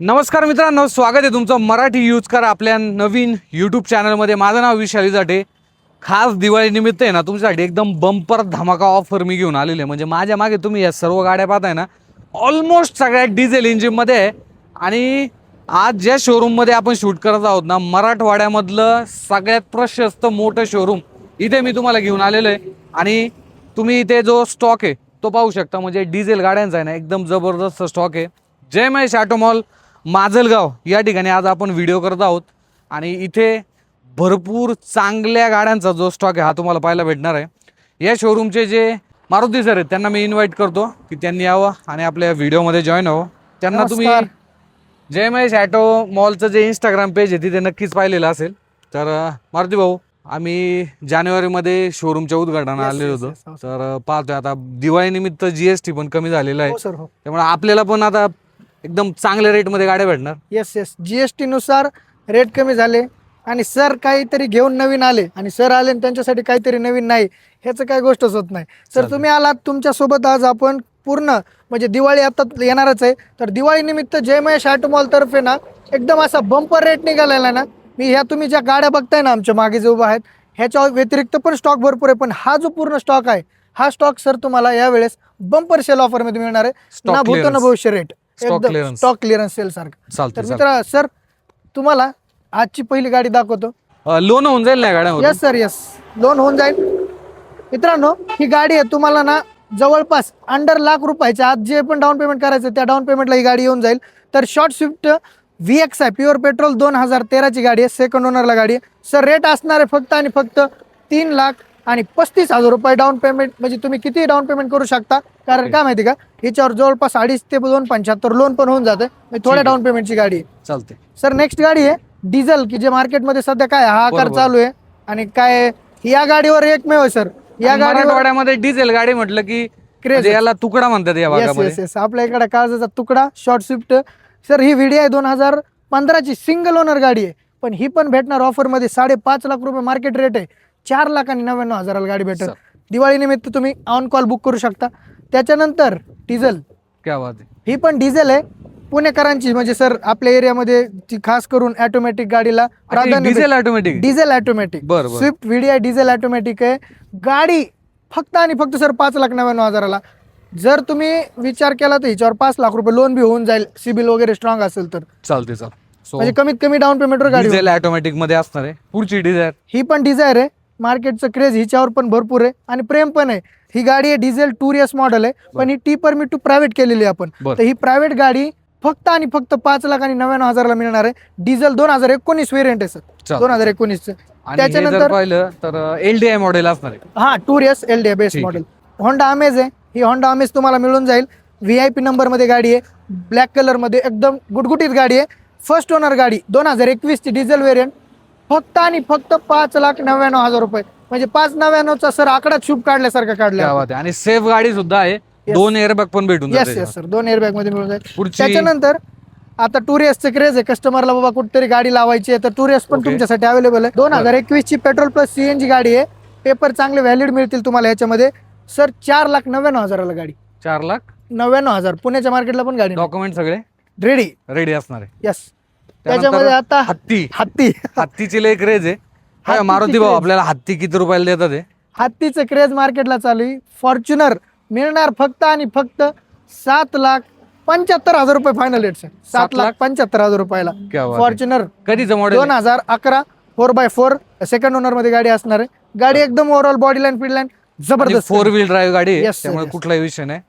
नमस्कार मित्रांनो स्वागत आहे तुमचं मराठी यूज करा आपल्या नवीन यूट्यूब चॅनलमध्ये माझं नाव विशाली जाटे खास दिवाळीनिमित्त आहे ना तुमच्यासाठी एकदम बंपर धमाका ऑफर मी घेऊन आलेले आहे. म्हणजे माझ्या मागे तुम्ही या सर्व गाड्या पाहताय ना ऑलमोस्ट सगळ्या डिझेल इंजिनमध्ये आहे. आणि आज ज्या शोरूममध्ये आपण शूट करत आहोत ना मराठवाड्यामधलं सगळ्यात प्रशस्त मोठं शोरूम इथे मी तुम्हाला घेऊन आलेलो आहे. आणि तुम्ही इथे जो स्टॉक आहे तो पाहू शकता. म्हणजे डिझेल गाड्यांचा आहे ना एकदम जबरदस्त स्टॉक आहे. जय महेश ऑटोमॉल माजलगाव या ठिकाणी आज आपण व्हिडिओ करत आहोत. आणि इथे भरपूर चांगल्या गाड्यांचा जो स्टॉक आहे हा तुम्हाला पाहायला भेटणार आहे. या शोरूमचे जे मारुती सर आहेत त्यांना मी इन्व्हाइट करतो की त्यांनी यावं आणि आपल्या व्हिडिओमध्ये जॉईन व्हावं. त्यांना तुम्ही. जय महेश ॲटो मॉलचं जे इंस्टाग्राम पेज आहे तिथे नक्कीच पाहिलेलं असेल. तर मारुती भाऊ आम्ही जानेवारीमध्ये शोरूमच्या उद्घाटनाला Yes, आलेलो होतो. हो, तर पाहतोय आता दिवाळीनिमित्त जी एस टी पण कमी झालेलं आहे. हो हो. त्यामुळे आपल्याला पण आता एकदम चांगल्या रेटमध्ये गाड्या भेटणार. येस येस जीएसटी नुसार रेट कमी झाले आणि सर काहीतरी घेऊन नवीन आले आणि सर आले आणि त्यांच्यासाठी काहीतरी नवीन नाही ह्याचं काही गोष्टच होत नाही. सर. तुम्ही आलात तुमच्यासोबत आज आपण पूर्ण म्हणजे दिवाळी आता येणारच आहे. तर दिवाळी निमित्त जय महेश ऑटोमॉल तर्फे ना एकदम असा बंपर रेट निघालेला ना मी ह्या तुम्ही ज्या गाड्या बघताय ना आमच्या मागे जे उभा आहेत ह्याच्या व्यतिरिक्त पण स्टॉक भरपूर आहे पण हा जो पूर्ण स्टॉक आहे हा स्टॉक सर तुम्हाला यावेळेस बंपर सेल ऑफरमध्ये मिळणार आहे. ना भूतो ना. भविष्य रेट एकदम. स्टॉक क्लिअरन्स सेल सारखं. तर मित्र सर तुम्हाला आजची पहिली गाडी दाखवतो. लोन होऊन जाईल ना या गाड्यावर? येस सर येस लोन होऊन जाईल. मित्रांनो ही गाडी आहे तुम्हाला ना जवळपास अंडर लाख रुपयाचे आज जे पण डाऊन पेमेंट करायचं त्या डाऊन पेमेंटला ही गाडी येऊन जाईल. तर शॉर्ट स्विफ्ट व्ही एक्स आहे प्युअर पेट्रोल दोन हजार तेराची गाडी आहे. सेकंड ओनरला गाडी आहे. सर रेट असणार आहे फक्त आणि फक्त तीन लाख आणि पस्तीस हजार रुपये डाऊन पेमेंट म्हणजे तुम्ही किती डाऊन पेमेंट करू शकता? कारण काय माहिती का? हिच्यावर जवळपास अडीच ते दोन पंच्याहत्तर लोन पण होऊन जाते. थोड्या डाऊन पेमेंटची गाडी आहे. चालते सर नेक्स्ट गाडी आहे. डिझेल की जे मार्केटमध्ये सध्या काय हाहाकार बरोबर. चालू आहे. आणि काय या गाडीवर एकमेव आहे सर या गाडीवर मराठवाड्यामध्ये डिझेल गाडी म्हटलं की म्हणजे याला तुकडा म्हणतात या येस भागामध्ये. येस येस आपल्या इकडे काळजाचा तुकडा शॉर्ट स्विफ्ट सर ही व्हिडिओ आहे दोन हजार पंधराची सिंगल ओनर गाडी आहे. पण ही पण भेटणार ऑफरमध्ये साडेपाच लाख रुपये मार्केट रेट आहे. चार लाख आणि नव्याण्णव हजाराला गाडी भेटेल. सर. दिवाळी निमित्त तुम्ही ऑन कॉल बुक करू शकता. त्याच्यानंतर डिझेल क्या बात आहे. ही पण डिझेल आहे. पुणेकरांची म्हणजे सर आपल्या एरियामध्ये ती खास करून ऑटोमॅटिक गाडीला प्राधान्य diesel automatic diesel automatic. Swift VDI diesel automatic आहे. गाडी फक्त आणि फक्त सर पाच लाख नव्याण्णव हजाराला. जर तुम्ही विचार केला तर हिच्यावर पाच लाख रुपये लोन बी होऊन जाईल. सिबिल वगैरे स्ट्रॉंग असेल तर. चालते चाल म्हणजे कमीत कमी डाऊन पेमेंटवर गाडी ऑटोमॅटिकमध्ये असणार आहे. पुढची डिझायर ही पण डिझायर आहे. मार्केटचं क्रेज हिच्यावर पण भरपूर आहे आणि प्रेम पण आहे. ही गाडी आहे डिझेल टुरियस मॉडेल आहे पण ही टी परमिट टू प्रायव्हेट केलेली आहे आपण. तर ही प्रायव्हेट गाडी फक्त आणि फक्त पाच लाख आणि नव्याण्णव हजाराला मिळणार आहे. डिझेल दोन हजार एकोणीस वेरियंट आहे सर. दोन हजार जर त्याच्यानंतर पाहिलं तर एल डी आय मॉडेल असणार आहे. हा tour S L D best model Honda Amaze आहे. ही होंडा अमेज तुम्हाला मिळून जाईल. व्ही आय पी नंबरमध्ये गाडी आहे. ब्लॅक कलरमध्ये एकदम गुटगुटीत गाडी आहे. फर्स्ट ओनर गाडी दोन हजार एकवीसची डिझेल वेरियंट फक्त आणि फक्त पाच लाख नव्याण्णव हजार रुपये. म्हणजे पाच नव्याण्णवचा सर आकडा शुभ काढल्यासारखा काढला. आहे. आणि सेफ गाडी सुद्धा आहे. दोन एअरबॅग पण भेटून येस जाते येस सर दोन एअरबॅगमध्ये मिळून जाईल. पुढची त्याच्यानंतर आता टुरिस्टचं क्रेज आहे. कस्टमरला बाबा कुठेतरी गाडी लावायची आहे तर टुरिस्ट पण Okay. तुमच्यासाठी अवेलेबल आहे. दोन हजार एकवीस ची पेट्रोल प्लस सीएनजी गाडी आहे. पेपर चांगले व्हॅलिड मिळतील तुम्हाला याच्यामध्ये. सर चार लाख नव्याण्णव हजाराला गाडी. चार लाख? नव्याण्णव हजार. पुण्याच्या मार्केटला पण गाडी डॉक्युमेंट सगळे? रेडी रेडी असणार आहे. यस त्याच्यामध्ये आता हत्ती. हत्ती. हत्तीची लय क्रेज आहे. हत्तीची मारुती भाऊ craze. आपल्याला हत्ती किती रुपयाला देतात हे? हत्तीचं क्रेज मार्केटला चालू आहे. फॉर्च्युनर मिळणार फक्त आणि फक्त सात लाख पंच्याहत्तर हजार रुपये फायनल रेट सर सात लाख लाख? पंच्याहत्तर हजार रुपयाला. क्या बात आहे. फॉर्च्युनर कधीचं मॉडेल दोन हजार अकरा फोर बाय फोर सेकंड ओनरमध्ये गाडी असणार आहे. गाडी एकदम overall body line field line जबरदस्त फोर व्हील ड्राईव्ह गाडी आहे. Yes, sir, त्यामुळे yes. कुठलाही विषय नाही.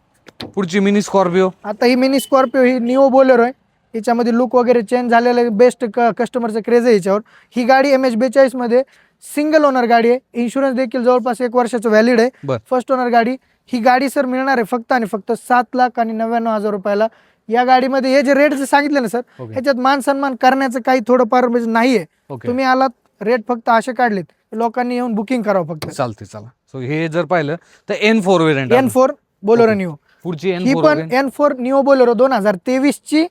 पुढची मिनी स्कॉर्पिओ आता ही मिनी स्कॉर्पिओ ही निओ बोलेरो आहे. हिच्यामध्ये लुक वगैरे चेंज झालेलं बेस्ट कस्टमरचं क्रेज आहे हिच्यावर ही गाडी एम एच बेचाळीसमध्ये सिंगल ओनर गाडी आहे. इन्शुरन्स देखील जवळपास एक वर्षाचं व्हॅलिड आहे. फर्स्ट ओनर गाडी. ही गाडी सर मिळणार आहे फक्त आणि फक्त सात लाख आणि नव्याण्णव हजार रुपयाला. या गाडीमध्ये हे जे रेट जे सांगितले ना सर Okay. ह्याच्यात मान सन्मान करण्याचं काही थोडंफार म्हणजे नाहीये. ओके तुम्ही आलात रेट फक्त असे काढलेत. लोकांनी येऊन बुकिंग करावं फक्त. चालते चला सो हे जर पाहिलं तर N four N four Bolero Neo पुढची ही पण एन फोर निओ बोलेरो दोन हजार तेवीस ची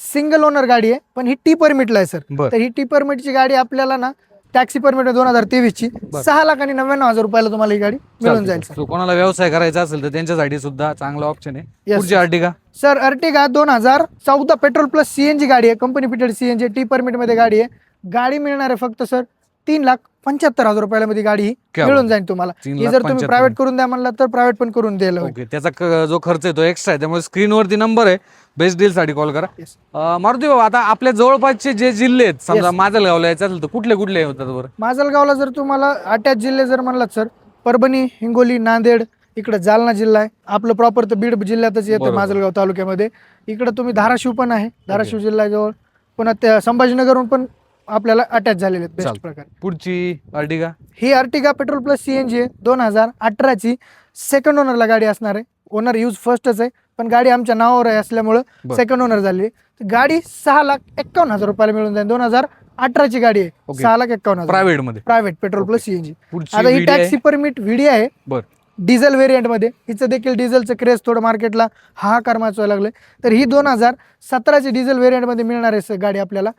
सिंगल ओनर गाडी आहे पण ही टी परमिटला आहे सर. बर. तर ही टी परमिटची गाडी आपल्याला ना टॅक्सी परमिट दोन हजार तेवीस ची बरं. सहा लाख आणि नव्याण्णव हजार रुपयाला तुम्हाला ही गाडी मिळून जाईल सर. कोणाला व्यवसाय करायचा असेल तर त्यांच्यासाठी सुद्धा चांगला ऑप्शन आहे. Yes, पुढची. अर्टिगा सर अर्टिगा दोन हजार चौदा पेट्रोल प्लस सीएनजी गाडी आहे कंपनी फिटेड सीएनजी टी परमिटमध्ये गाडी आहे. गाडी मिळणार आहे फक्त सर तीन लाख पंच्याहत्तर हजार रुपयाला मध्ये गाडी क्या मिळून. जाईल तुम्हाला. तीन ही लाख जर तुम्ही 75. प्रायव्हेट करून द्या म्हणला तर प्रायव्हेट पण करून द्यायला होईल ओके त्याचा क- जो खर्च आहे तो एक्स्ट्रा आहे. त्यामुळे स्क्रीनवरती नंबर आहे. बेस्ट डील साठी कॉल करा. Yes. अं, मारुती बाबा आता आपल्या जवळपासचे जे जिल्हे आहेत समजा Yes. माजलगावला यायचं असेल तर कुठले कुठले होतात बरं? माजलगावला जर तुम्हाला अटॅच जिल्हे जर म्हणलात सर परभणी हिंगोली नांदेड इकडे जालना जिल्हा आहे. आपलं प्रॉपर तर बीड जिल्ह्यातच येतं बरोबर. माजलगाव तालुक्यामध्ये. इकडे तुम्ही धाराशिव पण आहे. धाराशिव जिल्ह्याजवळ. पुन्हा त्या संभाजीनगरहून पण आपल्याला अटॅच झालेले आहेत बेस्ट चालतं. प्रकारे. पुढची अर्टिगा ही अर्टिगा पेट्रोल प्लस सीएनजी आहे दोन हजार अठराची. सेकंड ओनरला गाडी असणार आहे. ओनर यूज फर्स्टच आहे पण गाडी आमच्या नावावर आहे असल्यामुळं बरं. सेकंड ओनर झाली आहे. तर गाडी सहा लाख एक्कावन्न हजार रुपयाला मिळून जाईल. दोन हजार अठराची गाडी आहे. सहा लाख एक्कावन्न हजार. प्रायव्हेटमध्ये. प्रायव्हेट पेट्रोल प्लस सीएनजी पुढची आता ही. टॅक्सी परमिट व्हीडी आहे. बर. डिझेल व्हेरियंटमध्ये. हिचं देखील डिझेलचं क्रेज थोडं मार्केटला हाहाकार माचवायला लागले तर ही दोन हजार सतराची डिझेल व्हेरियंटमध्ये मिळणार आहे गाडी आपल्याला.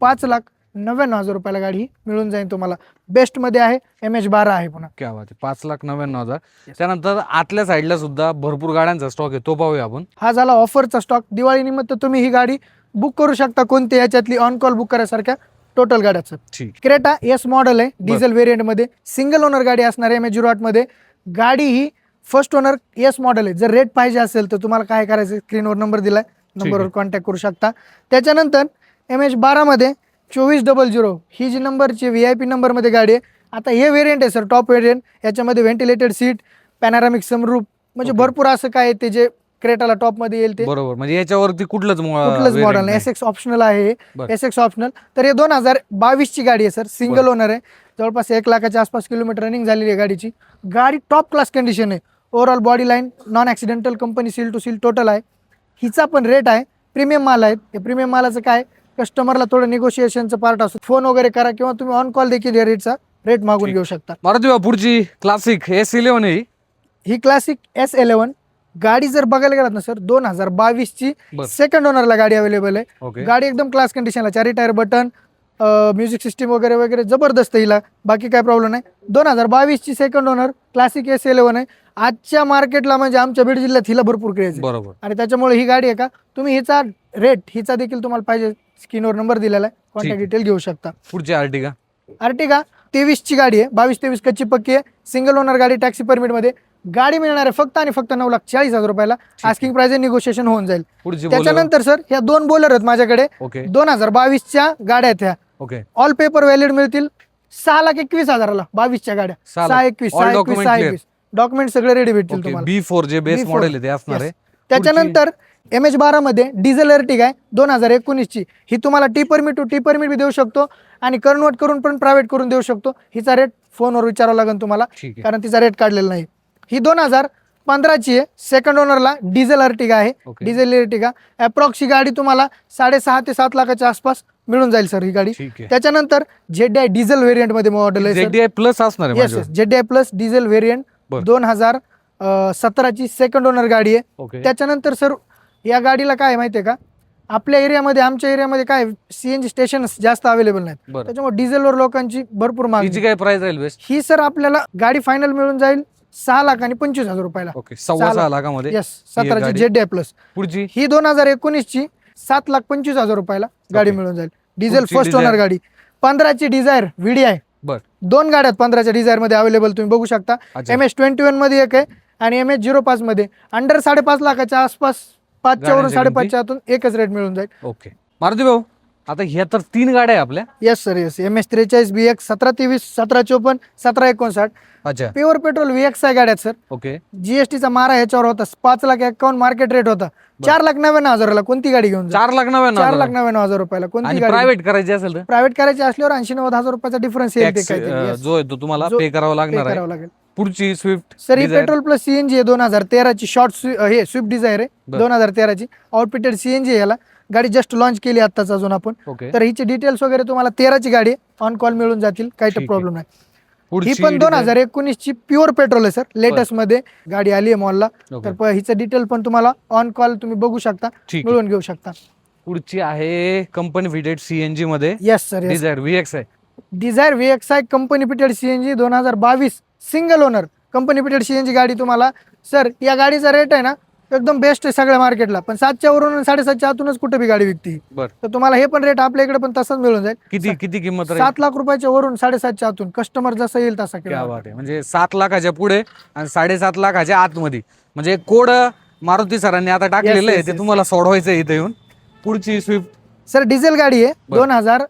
पाच लाख नव्याण्णव हजार रुपयाला गाडी मिळून जाईल तुम्हाला. बेस्टमध्ये आहे एम एच बारा आहे पुन्हा. क्या बात आहे. पाच लाख नव्याण्णव हजार. त्यानंतर आतल्या साईडला सुद्धा भरपूर गाड्यांचा स्टॉक आहे तो पाहूया आपण. हा झाला ऑफरचा स्टॉक दिवाळी निमित्त तुम्ही ही गाडी बुक करू शकता कोणती? याच्यातली ऑन कॉल बुक करायसारख्या टोटल गाड्याचं. ठीक. क्रेटा एस मॉडेल आहे डिझेल व्हेरियंटमध्ये. सिंगल ओनर गाडी असणार आहे एम एच झिरो मध्ये. गाडी ही फर्स्ट ओनर एस मॉडेल आहे. जर रेट पाहिजे असेल तर तुम्हाला काय करायचं? स्क्रीनवर नंबर दिलाय. नंबरवर. कॉन्टॅक्ट करू शकता. त्याच्यानंतर एम एच बारामध्ये चोवीस डबल झिरो ही जी नंबरची व्ही आय पी नंबरमध्ये गाडी आहे आता हे व्हेरियंट आहे सर टॉप व्हेरियंट याच्यामध्ये व्हेंटिलेटेड सीट पॅनारामिक समरूप म्हणजे. भरपूर असं काय ते जे क्रेटाला टॉपमध्ये येईल ते. बरोबर. म्हणजे याच्यावरती कुठलंच कुठलंच मॉडेल. एस एक्स ऑप्शनल आहे. एस एक्स ऑप्शनल तर हे दोन हजार बावीसची गाडी आहे सर सिंगल. ओनर आहे. जवळपास एक लाखाच्या आसपास किलोमीटर रनिंग झालेली आहे गाडीची. गाडी टॉप क्लास कंडिशन आहे. Overall body line non accidental company seal to seal total आहे. हिचा पण रेट आहे. प्रीमियम माल आहे. हे प्रीमियम मालाचं काय? कस्टमरला थोडं निगोशिएशनचं पार्ट असतो फोन वगैरे करा किंवा तुम्ही ऑन कॉल देखील या रेटचा रेट मागून ठीक. घेऊ शकता मारुती बाबा पुढची क्लासिक एस इलेव्हन आहे ही. ही क्लासिक एस इलेव्हन गाडी जर बघायला गेलात ना सर दोन हजार बावीसची बरं. सेकंड ओनरला गाडी अवेलेबल आहे ओके गाडी एकदम क्लास कंडिशनला चारी टायर बटन म्युझिक सिस्टीम वगैरे वगैरे जबरदस्त हिला. बाकी काय प्रॉब्लेम नाही. दोन हजार बावीसची second owner classic S eleven आहे. आजच्या मार्केटला म्हणजे आमच्या बीड जिल्ह्यात हिला भरपूर क्रेज बरोबर. आणि त्याच्यामुळे ही गाडी आहे का? तुम्ही हिचा रेट हिचा देखील तुम्हाला पाहिजे. स्क्रीनवर नंबर दिलेला आहे. कॉन्टॅक्ट. डिटेल घेऊ शकता. पुढची अर्टिगा अर्टिगा तेवीसची गाडी आहे. बावीस तेवीस कच्ची पक्की आहे. सिंगल ओनर गाडी टॅक्सी परमिटमध्ये गाडी मिळणार आहे फक्त आणि फक्त नऊ लाख चाळीस हजार रुपयाला. आस्किंग प्राइस निगोशिएशन होऊन जाईल. त्याच्यानंतर सर ह्या दोन बोलर आहेत माझ्याकडे. दोन हजार बावीसच्या गाड्या आहेत ह्या. ओके ऑल पेपर व्हॅलिड मिळतील. सहा लाख एकवीस हजाराला बावीसच्या गाड्या. सहा सहा लाख. एकवीस All सहा एकवीस document सहा clear. एकवीस. डॉक्युमेंट सगळे रेडी भेटतील ओके तुम्हाला. बी फोर जे बेस B4. मॉडेल आहे ते असणार. आहे. त्याच्यानंतर एम एच बारा मध्ये डिझेल अर्टिग आहे दोन हजार एकोणीसची. ही तुम्हाला T permit to T permit बी देऊ शकतो आणि कन्वर्ट करून पण प्रायव्हेट करून देऊ शकतो. हिचा रेट फोनवर विचारावा लागेल तुम्हाला ठीक आहे. कारण तिचा रेट काढलेला नाही. ही दोन हजार पंधराची आहे. सेकंड ओनरला डिझेल अर्टिगा आहे. ओके डिझेल अर्टिगा अप्रॉक्स ही गाडी तुम्हाला साडेसहा ते सात लाखाच्या आसपास मिळून जाईल सर ही गाडी. ठीक आहे. त्याच्यानंतर जेड आय डिझेल व्हेरियंटमध्ये मॉडेल आहे जेडीआय प्लस असणार आहे येस माझ्यावर. Yes Z I plus diesel variant बरं. दोन हजार सतराची सेकंड ओनर गाडी आहे. ओके त्याच्यानंतर सर या गाडीला काय आहे माहितीये का? आपल्या एरियामध्ये आमच्या एरियामध्ये काय सीएनजी स्टेशन जास्त अवेलेबल नाहीत. बरं. त्याच्यामुळे डिझेलवर लोकांची भरपूर मागणी हिची काय प्राइस राहील बेस्ट ही सर आपल्याला गाडी फायनल मिळून जाईल. सहा लाख आणि पंचवीस हजार रुपयाला. ओके सव्वा सहा लाखामध्ये येस सतराची गाडी. जेड आय प्लस पुढची? ही दोन हजार एकोणीसची सात लाख पंचवीस हजार रुपयाला गाडी Okay. मिळून जाईल. डिझेल पुढची फर्स्ट. ओनर गाडी. पंधराची डिझायर व्हीडी आहे बर. दोन गाड्या आहेत पंधराच्या डिझायरमध्ये अवेलेबल तुम्ही बघू शकता. अच्छा. एम एच ट्वेंटी वनमध्ये एक आहे आणि एम एच झिरो पाच मध्ये. अंडर साडेपाच लाखाच्या आसपास पाचच्या वरून गाड्यांची साडेपाचच्या आतून एकच रेट मिळून जाईल. ओके. मारुती भाऊ आता ह्या तर तीन गाड्या आहे आपल्या. Yes sir yes M H त्रेचाळीस बी एक्स सतरा तेवीस सतरा चोपन्न सतरा एकोणसाठ. अच्छा. प्युअर पेट्रोल व्ही एक्स आहे गाड्यात सर ओके जीएसटीचा मारा ह्याच्यावर होता. पाच लाख एकावन्न मार्केट रेट होता. चार लाख नव्याण्णव हजाराला कोणती गाडी घेऊन चार लाख नव्याण्णव चार लाख. नव्याण्णव हजार रुपयाला कोणती गाडी प्रायव्हेट करायची असेल तर? प्रायव्हेट करायची असल्यावर ऐंशी नव्वद हजार रुपयाचा डिफरन्स येईल. जो आहे तो तुम्हाला पे करावा लागणार आहे. करावं लागेल. पुढची स्विफ्ट सर ही पेट्रोल प्लस सीएनजी आहे दोन हजार तेराची. शॉर्ट हे स्विफ्ट डिझायर आहे. दोन हजार तेराची. आउटफिटेड सीएनजी याला. गाडी जस्ट लॉन्च केली आत्ताच अजून आपण. ओके तर हिचे डिटेल्स वगैरे तुम्हाला तेराची गाडी ऑन कॉल मिळून जातील काही ठीक आहे. प्रॉब्लेम नाही. ही पुढची पण दोन हजार एकोणीस ची प्युअर पेट्रोल आहे सर लेटेस्टमध्ये गाडी आली आहे मॉलला ओके. तर प- हिचं डिटेल पण तुम्हाला ऑन कॉल तुम्ही बघू शकता ठीक आहे. मिळवून घेऊ शकता. पुढची आहे कंपनी फिटेड सीएनजी मध्ये. Yes sir yes Dzire VX आहे Dzire V X I company fitted C N G दोन हजार बावीस single owner company fitted C N G गाडी तुम्हाला. सर या गाडीचा रेट आहे ना एकदम बेस्ट आहे सगळ्या मार्केटला पण सातच्या वरून आणि साडेसातच्या आतूनच कुठे बी गाडी विकती. बर. तर तुम्हाला हे पण रेट आपल्या इकडे पण तसंच मिळून जाईल. किती किती किंमत राहील? सात लाख रुपयाच्या वरून साडेसातच्या आतून. कस्टमर जसं येईल तसा क्या किंवा बात आहे. म्हणजे सात लाखाच्या पुढे आणि साडेसात लाखाच्या आतमध्ये. म्हणजे कोड मारुती सरांनी आता टाकलेलं आहे yes, ते yes. तुम्हाला सोडवायचं आहे इथे येऊन. पुढची स्विफ्ट सर डिझेल गाडी आहे. बर. दोन हजार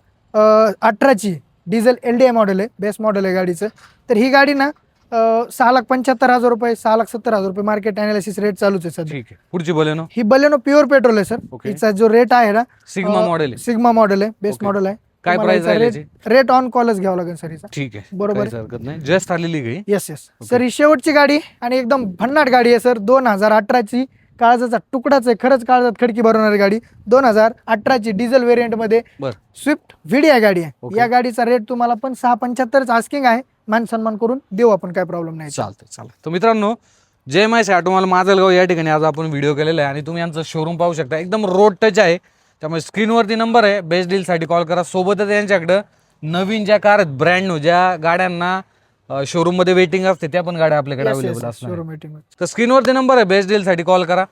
अठराची. डिझेल एल डी मॉडेल आहे. बेस्ट मॉडेल आहे गाडीचं. तर ही गाडी ना सहा लाख पंच्याहत्तर हजार रुपये सहा लाख सत्तर हजार रुपये मार्केट अनालिसिस रेट चालूच आहे सध्या. ठीक आहे. पुढची बोले ना ही बलेनो प्युअर पेट्रोल आहे सर. हिचा जो रेट आहे ना सिग्मा मॉडेल आहे. सिग्मा मॉडेल आहे बेस्ट. मॉडेल आहे. काय तुम्हाला हिचा राहील रेट रेट ऑन कॉलच घ्यावा लागेल सर हिचा. ठीक आहे. बरोबर काहीच हरकत नाही. जस्ट आलेली गई. येस येस सर ही शेवटची गाडी आणि एकदम भन्नाट गाडी आहे सर दोन हजार अठराची काळजाचा तुकडाच आहे खरंच काळजात खडकी भरवणारी गाडी. दोन हजार अठराची डिझेल व्हेरियंटमध्ये बर. स्विफ्ट व्हिडिओ गाडी आहे. या गाडीचा रेट तुम्हाला पण सहा पंच्याहत्तरच आस्किंग आहे. मान सन्मान करून देऊ आपण काय प्रॉब्लेम नाही. चालतंय चालतंय. तर मित्रांनो जय माय तुम्हाला माजलगाव या ठिकाणी आज आपण व्हिडिओ केलेला आहे आणि तुम्ही यांचं शोरूम पाहू शकता. एकदम रोड टच आहे. त्यामुळे स्क्रीनवरती नंबर आहे. बेस्ट डीलसाठी कॉल करा. सोबतच यांच्याकडं नवीन ज्या कार आहेत ब्रँड न्यू ज्या गाड्यांना शोरूममध्ये वेटिंग असते त्या पण गाड्या आपल्याकडे अवेलेबल असणार. शोरूम मीटिंग तर स्क्रीनवरती नंबर आहे. बेस्ट डीलसाठी कॉल करा.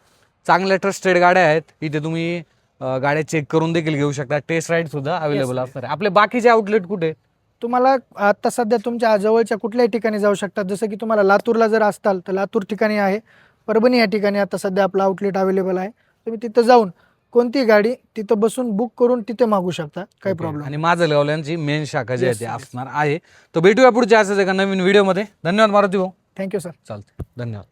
चांगल्या ट्रस्टेड गाड्या आहेत. इथे तुम्ही अं, गाड्या चेक करून देखील घेऊ शकता. टेस्ट राईड सुद्धा अवेलेबल असणार आहे. आपले बाकीचे आउटलेट कुठे? आहेत? तुम्हाला आता सध्या तुमच्या जवळच्या कुठल्याही ठिकाणी जाऊ शकतात. जसं की तुम्हाला लातूरला जर असताल तर लातूर ठिकाणी आहे. परभणी या ठिकाणी आता सध्या आपलं आउटलेट अवेलेबल आहे. तुम्ही तिथं जाऊन कोणती गाडी तिथं बसून बुक करून तिथे मागू शकता. काही प्रॉब्लेम आणि माझं यांची मेन शाखा जी आहे ती. असणार आहे. तर भेटूया पुढच्या असंच एका नवीन व्हिडिओमध्ये धन्यवाद मारुती भाऊ. थँक्यू सर चालते धन्यवाद.